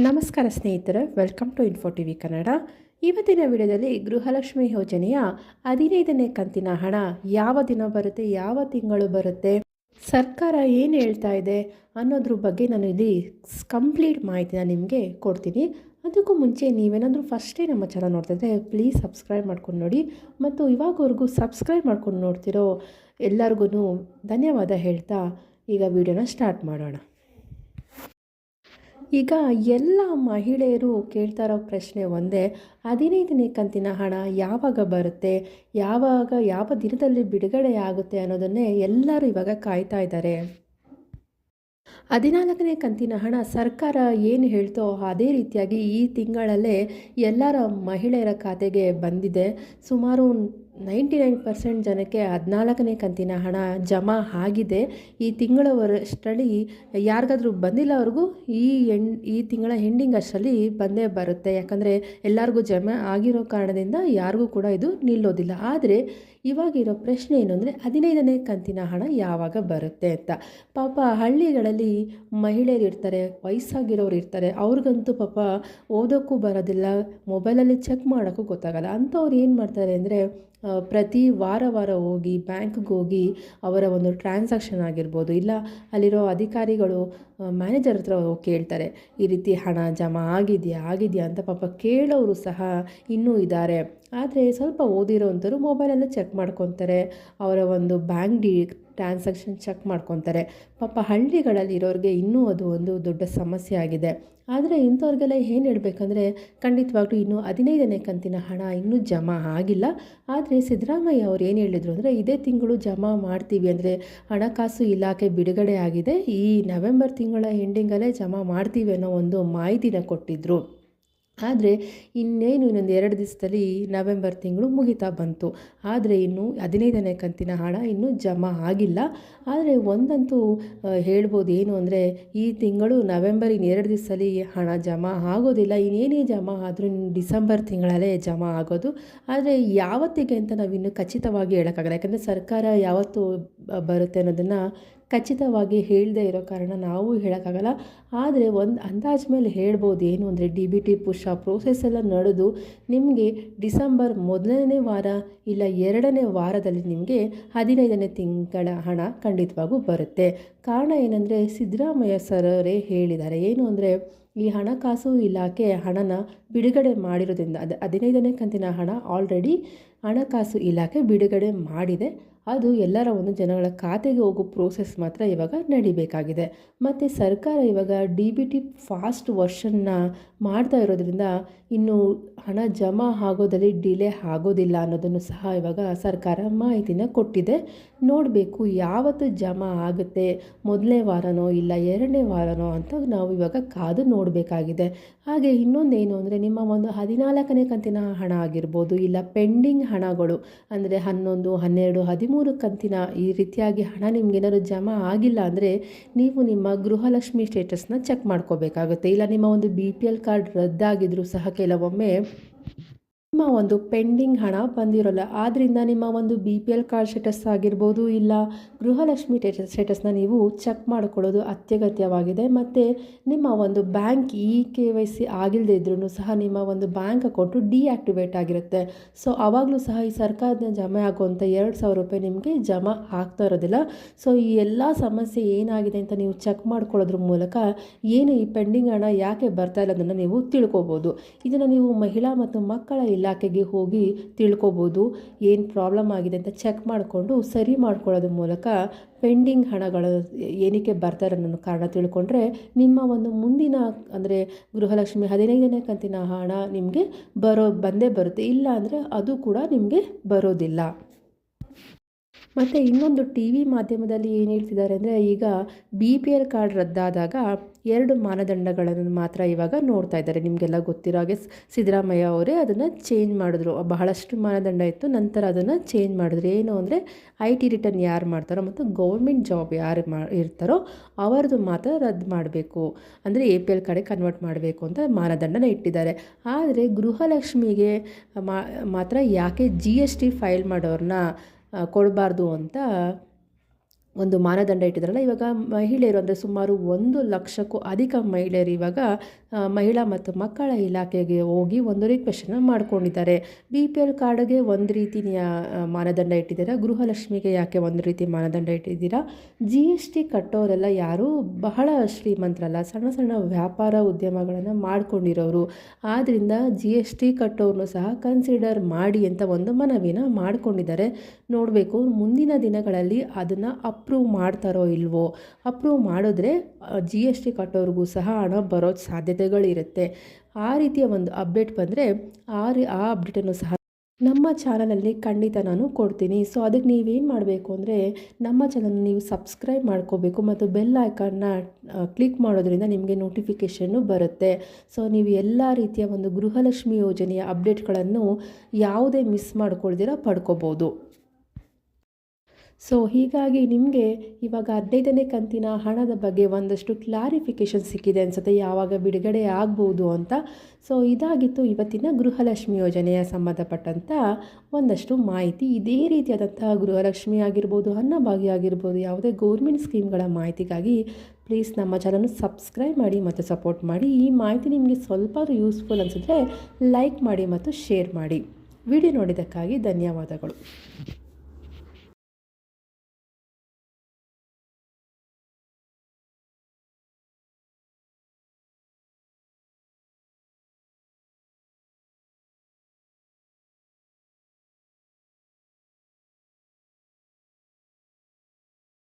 ನಮಸ್ಕಾರ ಸ್ನೇಹಿತರೆ welcome to info T V Kannada ಇವತ್ತಿನ ವಿಡಿಯೋದಲ್ಲಿ ಗೃಹಲಕ್ಷ್ಮಿ ಯೋಜನೆಯ ಹದಿನೈದನೇ ಕಂತಿನ ಹಣ ಯಾವ ದಿನ ಬರುತ್ತೆ, ಯಾವ ತಿಂಗಳು ಬರುತ್ತೆ, ಸರ್ಕಾರ ಏನು ಹೇಳ್ತಾ ಇದೆ ಅನ್ನೋದ್ರ ಬಗ್ಗೆ ನಾನು ಇಲ್ಲಿ ಕಂಪ್ಲೀಟ್ ಮಾಹಿತಿನ ನಿಮಗೆ ಕೊಡ್ತೀನಿ. ಅದಕ್ಕೂ ಮುಂಚೆ ನೀವೇನಾದರೂ ಫಸ್ಟೇ ನಮ್ಮ ಚಾನಲ್ ನೋಡ್ತಾ ಇದ್ದರೆ ಪ್ಲೀಸ್ ಸಬ್ಸ್ಕ್ರೈಬ್ ಮಾಡ್ಕೊಂಡು ನೋಡಿ. ಮತ್ತು ಇವಾಗವರೆಗೂ ಸಬ್ಸ್ಕ್ರೈಬ್ ಮಾಡ್ಕೊಂಡು ನೋಡ್ತಿರೋ ಎಲ್ಲರಿಗೂ ಧನ್ಯವಾದ ಹೇಳ್ತಾ ಈಗ ವಿಡಿಯೋನ ಸ್ಟಾರ್ಟ್ ಮಾಡೋಣ. ಈಗ ಎಲ್ಲ ಮಹಿಳೆಯರು ಕೇಳ್ತಾ ಇರೋ ಪ್ರಶ್ನೆ ಒಂದೇ, ಹದಿನೈದನೇ ಕಂತಿನ ಹಣ ಯಾವಾಗ ಬರುತ್ತೆ, ಯಾವಾಗ, ಯಾವ ದಿನದಲ್ಲಿ ಬಿಡುಗಡೆ ಆಗುತ್ತೆ ಅನ್ನೋದನ್ನೇ ಎಲ್ಲರೂ ಇವಾಗ ಕಾಯ್ತಾ ಇದ್ದಾರೆ. ಹದಿನಾಲ್ಕನೇ ಕಂತಿನ ಹಣ ಸರ್ಕಾರ ಏನು ಹೇಳ್ತೋ ಅದೇ ರೀತಿಯಾಗಿ ಈ ತಿಂಗಳಲ್ಲೇ ಎಲ್ಲರ ಮಹಿಳೆಯರ ಖಾತೆಗೆ ಬಂದಿದೆ. ಸುಮಾರು ನೈಂಟಿ ನೈನ್ ಪರ್ಸೆಂಟ್ ಜನಕ್ಕೆ ಹದಿನಾಲ್ಕನೇ ಕಂತಿನ ಹಣ ಜಮಾ ಆಗಿದೆ. ಈ ತಿಂಗಳವರಷ್ಟರಲ್ಲಿ ಯಾರಿಗಾದ್ರೂ ಬಂದಿಲ್ಲ ಅವ್ರಿಗೂ ಈ ಈ ತಿಂಗಳ ಎಂಡಿಂಗ್ ಅಷ್ಟರಲ್ಲಿ ಬಂದೇ ಬರುತ್ತೆ. ಯಾಕಂದರೆ ಎಲ್ಲರಿಗೂ ಜಮಾ ಆಗಿರೋ ಕಾರಣದಿಂದ ಯಾರಿಗೂ ಕೂಡ ಇದು ನಿಲ್ಲೋದಿಲ್ಲ. ಆದರೆ ಇವಾಗಿರೋ ಪ್ರಶ್ನೆ ಏನು ಅಂದರೆ ಹದಿನೈದನೇ ಕಂತಿನ ಹಣ ಯಾವಾಗ ಬರುತ್ತೆ ಅಂತ. ಪಾಪ ಹಳ್ಳಿಗಳಲ್ಲಿ ಮಹಿಳೆಯರು ಇರ್ತಾರೆ, ವಯಸ್ಸಾಗಿರೋರು ಇರ್ತಾರೆ. ಅವ್ರಿಗಂತೂ ಪಾಪ ಓದೋಕ್ಕೂ ಬರೋದಿಲ್ಲ ಮೊಬೈಲಲ್ಲಿ ಚೆಕ್ ಮಾಡೋಕ್ಕೂ ಗೊತ್ತಾಗಲ್ಲ. ಅಂಥವ್ರು ಏನು ಮಾಡ್ತಾರೆ ಅಂದರೆ ಪ್ರತಿ ವಾರ ವಾರ ಹೋಗಿ ಬ್ಯಾಂಕ್ಗೆ ಹೋಗಿ ಅವರ ಒಂದು ಟ್ರಾನ್ಸಾಕ್ಷನ್ ಆಗಿರ್ಬೋದು. ಇಲ್ಲ, ಅಲ್ಲಿರೋ ಅಧಿಕಾರಿಗಳು ಮ್ಯಾನೇಜರ್ ಹತ್ರ ಹೋಗಿ ಕೇಳ್ತಾರೆ, ಈ ರೀತಿ ಹಣ ಜಮಾ ಆಗಿದೆಯಾ ಆಗಿದೆಯಾ ಅಂತ ಪಾಪ ಕೇಳೋರು ಸಹ ಇನ್ನೂ ಇದ್ದಾರೆ. ಆದರೆ ಸ್ವಲ್ಪ ಓದಿರೋವಂಥವ್ರು ಮೊಬೈಲಲ್ಲೇ ಚೆಕ್ ಮಾಡ್ಕೊತಾರೆ. ಅವರ ಒಂದು ಬ್ಯಾಂಕ್ ಡಿ ಟ್ರಾನ್ಸಾಕ್ಷನ್ ಚೆಕ್ ಮಾಡ್ಕೊತಾರೆ. ಪಾಪ ಹಳ್ಳಿಗಳಲ್ಲಿ ಇರೋರಿಗೆ ಇನ್ನೂ ಅದು ಒಂದು ದೊಡ್ಡ ಸಮಸ್ಯೆ ಆಗಿದೆ. ಆದರೆ ಇಂಥವ್ರಿಗೆಲ್ಲ ಏನು ಹೇಳಬೇಕಂದ್ರೆ, ಖಂಡಿತವಾಗ್ಲೂ ಇನ್ನೂ ಹದಿನೈದನೇ ಕಂತಿನ ಹಣ ಇನ್ನೂ ಜಮಾ ಆಗಿಲ್ಲ. ಆದರೆ ಸಿದ್ದರಾಮಯ್ಯ ಅವ್ರು ಏನು ಹೇಳಿದರು ಅಂದರೆ, ಇದೇ ತಿಂಗಳು ಜಮಾ ಮಾಡ್ತೀವಿ ಅಂದರೆ ಹಣಕಾಸು ಇಲಾಖೆ ಬಿಡುಗಡೆ ಆಗಿದೆ. ಈ ನವೆಂಬರ್ ತಿಂಗಳ ಎಂಡಿಂಗಲ್ಲೇ ಜಮಾ ಮಾಡ್ತೀವಿ ಅನ್ನೋ ಒಂದು ಮಾಹಿತಿನ ಕೊಟ್ಟಿದ್ದರು ಆದರೆ ಇನ್ನೇನು ಇನ್ನೊಂದು ಎರಡು ದಿವಸದಲ್ಲಿ ನವೆಂಬರ್ ತಿಂಗಳು ಮುಗಿತಾ ಬಂತು. ಆದರೆ ಇನ್ನು ಹದಿನೈದನೇ ಕಂತಿನ ಹಣ ಇನ್ನೂ ಜಮಾ ಆಗಿಲ್ಲ. ಆದರೆ ಒಂದಂತೂ ಹೇಳ್ಬೋದು ಏನು ಅಂದರೆ ಈ ತಿಂಗಳು ನವೆಂಬರ್ ಇನ್ನು ಎರಡು ದಿವಸದಲ್ಲಿ ಹಣ ಜಮಾ ಆಗೋದಿಲ್ಲ. ಇನ್ನೇನೇ ಜಮಾ ಆದರೂ ಡಿಸೆಂಬರ್ ತಿಂಗಳಲ್ಲೇ ಜಮಾ ಆಗೋದು. ಆದರೆ ಯಾವತ್ತಿಗೆ ಅಂತ ನಾವು ನಾವಿನ್ನೂ ಖಚಿತವಾಗಿ ಹೇಳೋಕ್ಕಾಗಲ್ಲ. ಯಾಕಂದರೆ ಸರ್ಕಾರ ಯಾವತ್ತು ಬರುತ್ತೆ ಅನ್ನೋದನ್ನು ಖಚಿತವಾಗಿ ಹೇಳದೇ ಇರೋ ಕಾರಣ ನಾವು ಹೇಳೋಕ್ಕಾಗಲ್ಲ. ಆದರೆ ಒಂದು ಅಂದಾಜು ಮೇಲೆ ಹೇಳ್ಬೋದು ಏನು ಅಂದರೆ ಡಿ ಬಿ ಟಿ ಪುಷ ಪ್ರೋಸೆಸ್ ಎಲ್ಲ ನಡೆದು ನಿಮಗೆ ಡಿಸೆಂಬರ್ ಮೊದಲನೇ ವಾರ ಇಲ್ಲ ಎರಡನೇ ವಾರದಲ್ಲಿ ನಿಮಗೆ ಹದಿನೈದನೇ ತಿಂಗಳ ಹಣ ಖಂಡಿತವಾಗೂ ಬರುತ್ತೆ. ಕಾರಣ ಏನಂದರೆ ಸಿದ್ದರಾಮಯ್ಯ ಸರವರೇ ಹೇಳಿದ್ದಾರೆ. ಏನು ಅಂದರೆ ಈ ಹಣಕಾಸು ಇಲಾಖೆ ಹಣನ ಬಿಡುಗಡೆ ಮಾಡಿರೋದ್ರಿಂದ ಅದು ಹದಿನೈದನೇ ಕಂತಿನ ಹಣ ಆಲ್ರೆಡಿ ಹಣಕಾಸು ಇಲಾಖೆ ಬಿಡುಗಡೆ ಮಾಡಿದೆ. ಅದು ಎಲ್ಲರ ಒಂದು ಜನಗಳ ಖಾತೆಗೆ ಹೋಗೋ ಪ್ರೋಸೆಸ್ ಮಾತ್ರ ಇವಾಗ ನಡಿಬೇಕಾಗಿದೆ. ಮತ್ತು ಸರ್ಕಾರ ಇವಾಗ ಡಿ ಬಿ ಟಿ ಫಾಸ್ಟ್ ವರ್ಷನ್ನ ಮಾಡ್ತಾ ಇರೋದ್ರಿಂದ ಇನ್ನು ಹಣ ಜಮಾ ಆಗೋದಲ್ಲಿ ಡಿಲೇ ಆಗೋದಿಲ್ಲ ಅನ್ನೋದನ್ನು ಸಹ ಇವಾಗ ಸರ್ಕಾರ ಮಾಹಿತಿನ ಕೊಟ್ಟಿದೆ. ನೋಡಬೇಕು ಯಾವತ್ತು ಜಮಾ ಆಗುತ್ತೆ ಮೊದಲನೇ ವಾರನೋ ಇಲ್ಲ ಎರಡನೇ ವಾರನೋ ಅಂತ ನಾವು ಇವಾಗ ಕಾದು ನೋಡಬೇಕಾಗಿದೆ. ಹಾಗೆ ಇನ್ನೊಂದೇನು ಅಂದರೆ ನಿಮ್ಮ ಒಂದು ಹದಿನಾಲ್ಕನೇ ಕಂತಿನ ಹಣ ಆಗಿರ್ಬೋದು, ಇಲ್ಲ ಪೆಂಡಿಂಗ್ ಹಣಗಳು ಅಂದರೆ ಹನ್ನೊಂದು, ಹನ್ನೆರಡು, ಹದಿಮೂರು ಕಂತಿನ ಈ ರೀತಿಯಾಗಿ ಹಣ ನಿಮಗೇನಾದ್ರು ಜಮಾ ಆಗಿಲ್ಲ ಅಂದರೆ ನೀವು ನಿಮ್ಮ ಗೃಹಲಕ್ಷ್ಮಿ ಸ್ಟೇಟಸ್ನ ಚೆಕ್ ಮಾಡ್ಕೋಬೇಕಾಗುತ್ತೆ. ಇಲ್ಲ ನಿಮ್ಮ ಒಂದು ಬಿ ಪಿ ಎಲ್ ಕಾರ್ಡ್ ರದ್ದಾಗಿದ್ದರೂ ಸಹ ಕೆಲವೊಮ್ಮೆ ನಿಮ್ಮ ಒಂದು ಪೆಂಡಿಂಗ್ ಹಣ ಬಂದಿರೋಲ್ಲ ಆದ್ದರಿಂದ ನಿಮ್ಮ ಒಂದು B P L card status ಆಗಿರ್ಬೋದು ಇಲ್ಲ ಗೃಹಲಕ್ಷ್ಮಿ ಸ್ಟೇಟಸ್ ಸ್ಟೇಟಸ್ನ ನೀವು ಚೆಕ್ ಮಾಡಿಕೊಳ್ಳೋದು ಅತ್ಯಗತ್ಯವಾಗಿದೆ. ಮತ್ತು ನಿಮ್ಮ ಒಂದು bank e K Y C ಆಗಿಲ್ಲದೆ ಇದ್ರೂ ಸಹ ನಿಮ್ಮ ಒಂದು ಬ್ಯಾಂಕ್ ಅಕೌಂಟು ಡಿಆಕ್ಟಿವೇಟ್ ಆಗಿರುತ್ತೆ. ಸೊ ಆವಾಗಲೂ ಸಹ ಈ ಸರ್ಕಾರದಿಂದ ಜಮೆ ಆಗುವಂಥ ಎರಡು ಸಾವಿರ ರೂಪಾಯಿ ನಿಮಗೆ ಜಮಾ ಆಗ್ತಾ ಇರೋದಿಲ್ಲ. ಸೊ ಈ ಎಲ್ಲ ಸಮಸ್ಯೆ ಏನಾಗಿದೆ ಅಂತ ನೀವು ಚೆಕ್ ಮಾಡ್ಕೊಳ್ಳೋದ್ರ ಮೂಲಕ ಏನು ಈ ಪೆಂಡಿಂಗ್ ಹಣ ಯಾಕೆ ಬರ್ತಾ ಇಲ್ಲ ಅದನ್ನು ನೀವು ತಿಳ್ಕೊಬೋದು. ಇದನ್ನು ನೀವು ಮಹಿಳಾ ಮತ್ತು ಮಕ್ಕಳ ಇಲಾಖೆಗೆ ಹೋಗಿ ತಿಳ್ಕೊಬೋದು, ಏನು ಪ್ರಾಬ್ಲಮ್ ಆಗಿದೆ ಅಂತ ಚೆಕ್ ಮಾಡಿಕೊಂಡು ಸರಿ ಮಾಡ್ಕೊಳ್ಳೋದ್ರ ಮೂಲಕ ಪೆಂಡಿಂಗ್ ಹಣಗಳು ಏನಕ್ಕೆ ಬರ್ತಾರೆ ಅನ್ನೋ ಕಾರಣ ತಿಳ್ಕೊಂಡ್ರೆ ನಿಮ್ಮ ಒಂದು ಮುಂದಿನ, ಅಂದರೆ ಗೃಹಲಕ್ಷ್ಮಿ ಹದಿನೈದನೇ ಕಂತಿನ ಹಣ ನಿಮಗೆ ಬರೋ, ಬಂದೇ ಬರುತ್ತೆ. ಇಲ್ಲ ಅಂದರೆ ಅದು ಕೂಡ ನಿಮಗೆ ಬರೋದಿಲ್ಲ. ಮತ್ತು ಇನ್ನೊಂದು ಟಿ ವಿ ಮಾಧ್ಯಮದಲ್ಲಿ ಏನು ಹೇಳ್ತಿದ್ದಾರೆ ಅಂದರೆ ಈಗ ಬಿ ಪಿ ಎಲ್ ಕಾರ್ಡ್ ರದ್ದಾದಾಗ ಎರಡು ಮಾನದಂಡಗಳನ್ನು ಮಾತ್ರ ಇವಾಗ ನೋಡ್ತಾ ಇದ್ದಾರೆ. ನಿಮಗೆಲ್ಲ ಗೊತ್ತಿರೋ ಹಾಗೆ ಸಿದ್ದರಾಮಯ್ಯ ಅವರೇ ಅದನ್ನು ಚೇಂಜ್ ಮಾಡಿದ್ರು. ಬಹಳಷ್ಟು ಮಾನದಂಡ ಇತ್ತು. ನಂತರ ಅದನ್ನು ಚೇಂಜ್ ಮಾಡಿದ್ರು. ಏನು ಅಂದರೆ ಐ ಟಿ ರಿಟರ್ನ್ ಯಾರು ಮಾಡ್ತಾರೋ ಮತ್ತು ಗೌರ್ಮೆಂಟ್ ಜಾಬ್ ಯಾರು ಮಾ ಇರ್ತಾರೋ ಅವರದು ಮಾತ್ರ ರದ್ದು ಮಾಡಬೇಕು. ಅಂದರೆ ಎ ಪಿ ಎಲ್ ಕಾರ್ಡಿಗೆ ಕನ್ವರ್ಟ್ ಮಾಡಬೇಕು ಅಂತ ಮಾನದಂಡನ ಇಟ್ಟಿದ್ದಾರೆ. ಆದರೆ ಗೃಹಲಕ್ಷ್ಮಿಗೆ ಮಾತ್ರ ಯಾಕೆ ಜಿ ಎಸ್ ಟಿ ಫೈಲ್ ಮಾಡೋರನ್ನ ಕೊಡಬಾರ್ದು ಅಂತ ಒಂದು ಮಾನದಂಡ ಇಟ್ಟಿದ್ದಾರಲ್ಲ, ಇವಾಗ ಮಹಿಳೆಯರು ಅಂದರೆ ಸುಮಾರು ಒಂದು ಲಕ್ಷಕ್ಕೂ ಅಧಿಕ ಮಹಿಳೆಯರು ಇವಾಗ ಮಹಿಳಾ ಮತ್ತು ಮಕ್ಕಳ ಇಲಾಖೆಗೆ ಹೋಗಿ ಒಂದು ರಿಕ್ವೆಸ್ಟನ್ನು ಮಾಡ್ಕೊಂಡಿದ್ದಾರೆ. ಬಿ ಪಿ ಎಲ್ ಕಾರ್ಡ್ಗೆ ಒಂದು ರೀತಿ ಮಾನದಂಡ ಇಟ್ಟಿದ್ದೀರಾ? ಗೃಹಲಕ್ಷ್ಮಿಗೆ ಯಾಕೆ ಒಂದು ರೀತಿ ಮಾನದಂಡ ಇಟ್ಟಿದ್ದೀರಾ? ಜಿ ಎಸ್ ಟಿ ಕಟ್ಟೋರೆಲ್ಲ ಯಾರು ಬಹಳ ಶ್ರೀಮಂತರಲ್ಲ, ಸಣ್ಣ ಸಣ್ಣ ವ್ಯಾಪಾರ ಉದ್ಯಮಗಳನ್ನು ಮಾಡ್ಕೊಂಡಿರೋರು. ಆದ್ದರಿಂದ ಜಿ ಎಸ್ ಟಿ ಕಟ್ಟೋರ್ನು ಸಹ ಕನ್ಸಿಡರ್ ಮಾಡಿ ಅಂತ ಒಂದು ಮನವಿನ ಮಾಡ್ಕೊಂಡಿದ್ದಾರೆ. ನೋಡಬೇಕು, ಮುಂದಿನ ದಿನಗಳಲ್ಲಿ ಅದನ್ನು ಅಪ್ರೂವ್ ಮಾಡ್ತಾರೋ ಇಲ್ವೋ ಅಪ್ರೂವ್ ಮಾಡಿದ್ರೆ ಜಿ ಎಸ್ ಟಿ ಕಟ್ಟೋರಿಗೂ ಸಹ ಹಣ ಬರೋದು ಸಾಧ್ಯತೆಗಳಿರುತ್ತೆ. ಆ ರೀತಿಯ ಒಂದು ಅಪ್ಡೇಟ್ ಬಂದರೆ, ಆ ರೀ, ಆ ಅಪ್ಡೇಟನ್ನು ಸಹ ನಮ್ಮ ಚಾನಲಲ್ಲಿ ಖಂಡಿತ ನಾನು ಕೊಡ್ತೀನಿ. ಸೊ ಅದಕ್ಕೆ ನೀವೇನು ಮಾಡಬೇಕು ಅಂದರೆ, ನಮ್ಮ ಚಾನಲ್ ನೀವು ಸಬ್ಸ್ಕ್ರೈಬ್ ಮಾಡ್ಕೋಬೇಕು ಮತ್ತು ಬೆಲ್ ಐಕಾನ್ನ ಕ್ಲಿಕ್ ಮಾಡೋದ್ರಿಂದ ನಿಮಗೆ ನೋಟಿಫಿಕೇಷನ್ನು ಬರುತ್ತೆ. ಸೊ ನೀವು ಎಲ್ಲ ರೀತಿಯ ಒಂದು ಗೃಹಲಕ್ಷ್ಮಿ ಯೋಜನೆಯ ಅಪ್ಡೇಟ್ಗಳನ್ನು ಯಾವುದೇ ಮಿಸ್ ಮಾಡ್ಕೊಳ್ದಿರ ಪಡ್ಕೋಬೋದು. ಸೊ ಹೀಗಾಗಿ ನಿಮಗೆ ಇವಾಗ ಹದಿನೈದನೇ ಕಂತಿನ ಹಣದ ಬಗ್ಗೆ ಒಂದಷ್ಟು ಕ್ಲಾರಿಫಿಕೇಷನ್ ಸಿಕ್ಕಿದೆ ಅನಿಸುತ್ತೆ. ಯಾವಾಗ ಬಿಡುಗಡೆ ಆಗ್ಬೋದು ಅಂತ. ಸೊ ಇದಾಗಿತ್ತು ಇವತ್ತಿನ ಗೃಹಲಕ್ಷ್ಮಿ ಯೋಜನೆಯ ಸಂಬಂಧಪಟ್ಟಂಥ ಒಂದಷ್ಟು ಮಾಹಿತಿ. ಇದೇ ರೀತಿಯಾದಂತಹ ಗೃಹಲಕ್ಷ್ಮಿ ಆಗಿರ್ಬೋದು, ಅನ್ನಭಾಗ್ಯ ಆಗಿರ್ಬೋದು, ಯಾವುದೇ ಗೌರ್ಮೆಂಟ್ ಸ್ಕೀಮ್ಗಳ ಮಾಹಿತಿಗಾಗಿ ಪ್ಲೀಸ್ ನಮ್ಮ ಚಾನಲ್ನ ಸಬ್ಸ್ಕ್ರೈಬ್ ಮಾಡಿ ಮತ್ತು ಸಪೋರ್ಟ್ ಮಾಡಿ. ಈ ಮಾಹಿತಿ ನಿಮಗೆ ಸ್ವಲ್ಪ ಯೂಸ್ಫುಲ್ ಅನಿಸಿದ್ರೆ ಲೈಕ್ ಮಾಡಿ ಮತ್ತು ಶೇರ್ ಮಾಡಿ. ವಿಡಿಯೋ ನೋಡಿದ್ದಕ್ಕಾಗಿ ಧನ್ಯವಾದಗಳು.